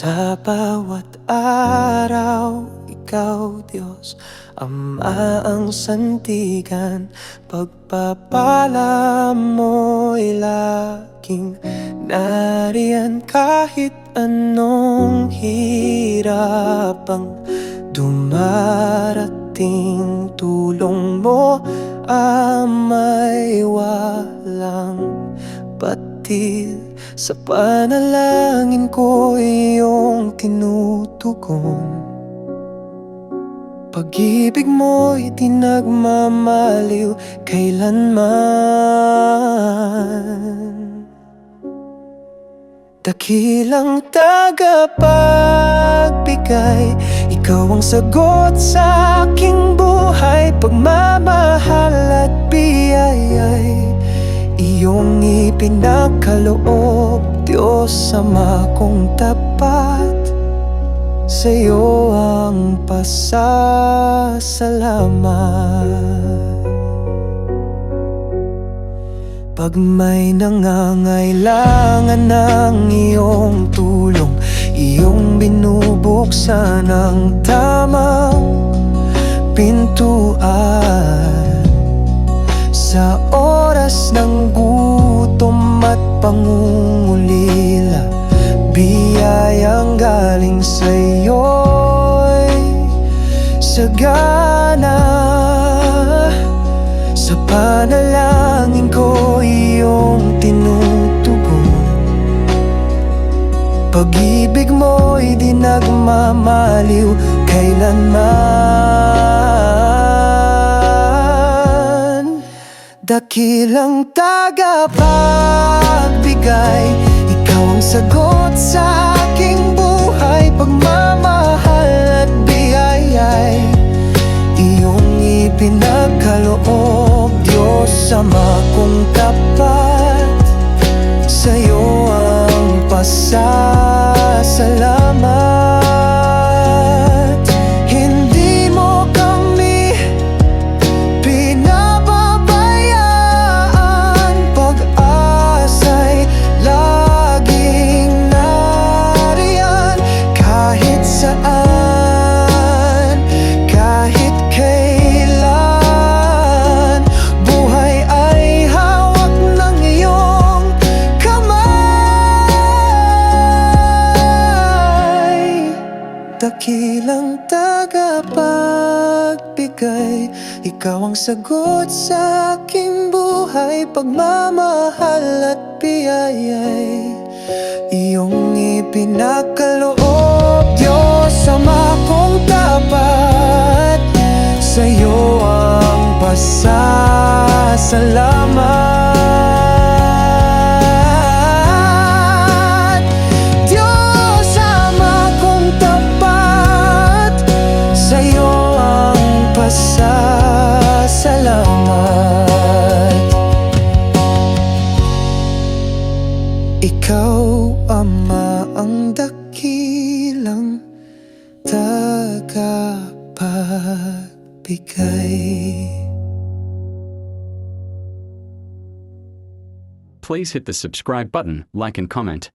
bawat araw Ikaw, Diyos, Ama ang santigan Pagpapala mo'y laging nariyan Kahit anong hirap ang dumarating. Tulong mo, Ama'y walang batid Sa panalangin ko iyong tinutugon. Pag-ibig mo'y di nagmamaliw kailanman. Dakilang tagapagbigay Ikaw ang sagot sa aking buhay. Pagmamahal at biyayay Iyong ipinagkaloob Diyos Ama kong tapat. Sa'yo ang pasasalamat. Pag may nangangailangan ng iyong tulong Iyong binubuksan ang tamang pintuan. Sa oras ng gutom at pangungulila. Biyayang galing sa'yo'y sagana. Sa panalangin ko iyong tinutugon. Pag-ibig mo'y di nagmamaliw. Kailanman Dakilang tagapagbigay. Ikaw ang sagot sa aking buhay Pagmamahal at biyayay. Iyong ipinagkaloob Diyos Ama kong tapat. Sa'yo ang pasasalamat Dakilang tagapagbigay Ikaw ang sagot sa aking buhay. Pagmamahal at biyayay Iyong ipinagkaloob Diyos Ama kong tapat Sa'yo ang pasasalamat Ikaw, Ama, ang dakilang tagapagbigay Please hit the subscribe button, like and comment.